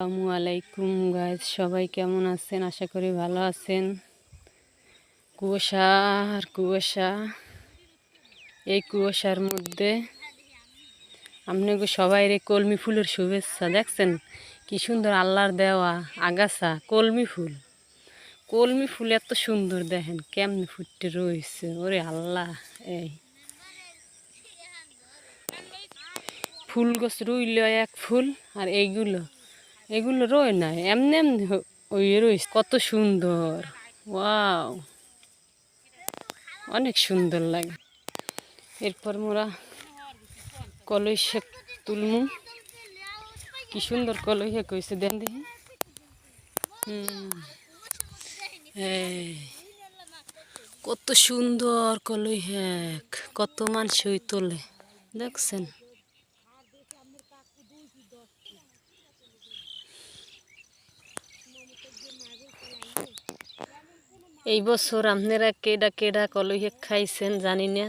আসসালামু আলাইকুম গাইজ সবাই কেমন আছেন? আশা করি ভালো আছেন। কুয়াশা আর কুয়াশা, এই কুয়াশার মধ্যে আপনাকে সবাই রে কলমি ফুলের শুভেচ্ছা। দেখছেন কি সুন্দর আল্লাহর দেওয়া আগাছা, কলমি ফুল। কলমি ফুল এত সুন্দর, দেখেন কেমনে ফুটতে রয়েছে। ওরে আল্লাহ, এই। ফুল গাছ রইল এক ফুল, আর এইগুলো এগুলো রয় না, এমনি এমনি ওই রয়েছে। কত সুন্দর, ওয়াও। অনেক সুন্দর লাগে। এরপর মোরা কলই শাক তুলমু। কি সুন্দর কলই শাক হয়েছে, দেন দেখি। হুম। কত সুন্দর কলই শাক, কত মানুষই তোলে। দেখছেন? এই বছর আপনারা কেডা কেডা কলই খাইছেন জানি না